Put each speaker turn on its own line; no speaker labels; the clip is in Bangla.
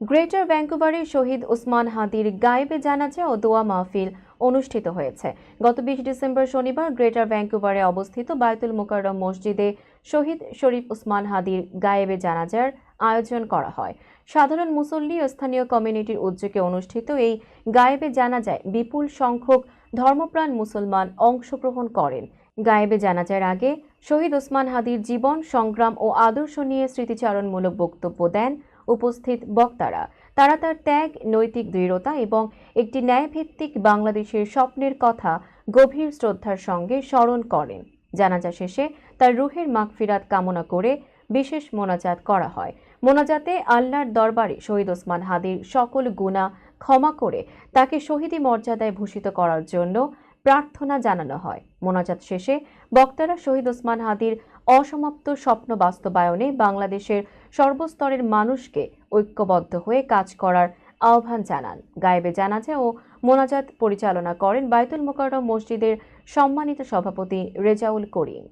গ্রেটার ভ্যাঙ্কুভারে শহীদ ওসমান হাদির গায়েবে জানাজা ও দোয়া মাহফিল অনুষ্ঠিত হয়েছে। গত বিশ ডিসেম্বর শনিবার গ্রেটার ভ্যাঙ্কুভারে অবস্থিত বায়তুল মোকাররম মসজিদে শহীদ শরীফ ওসমান হাদির গায়েবে জানাজার আয়োজন করা হয়। সাধারণ মুসল্লি ও স্থানীয় কমিউনিটির উদ্যোগে অনুষ্ঠিত এই গায়েবে জানাজায় বিপুল সংখ্যক ধর্মপ্রাণ মুসলমান অংশগ্রহণ করেন। গায়েবে জানাজার আগে শহীদ ওসমান হাদির জীবন, সংগ্রাম ও আদর্শ নিয়ে স্মৃতিচারণমূলক বক্তব্য দেন উপস্থিত বক্তারা। তারা তার ত্যাগ, নৈতিক দৃঢ়তা এবং একটি ন্যায়ভিত্তিক বাংলাদেশের স্বপ্নের কথা গভীর শ্রদ্ধার সঙ্গে স্মরণ করেন। জানাজা শেষে তার রুহের মাগফিরাত কামনা করে বিশেষ মোনাজাত করা হয়। মোনাজাতে আল্লাহর দরবারে শহীদ ওসমান হাদির সকল গুণা ক্ষমা করে তাকে শহীদি মর্যাদায় ভূষিত করার জন্য প্রার্থনা জানানো হয়। মোনাজাত শেষে বক্তারা শহীদ ওসমান হাদির অসমাপ্ত স্বপ্ন বাস্তবায়নে বাংলাদেশের সর্বস্তরের মানুষকে ঐক্যবদ্ধ হয়ে কাজ করার আহ্বান জানান। গায়েবে জানাজা ও মোনাজাত পরিচালনা করেন বায়তুল মোকাররম মসজিদের সম্মানিত সভাপতি রেজাউল করিম।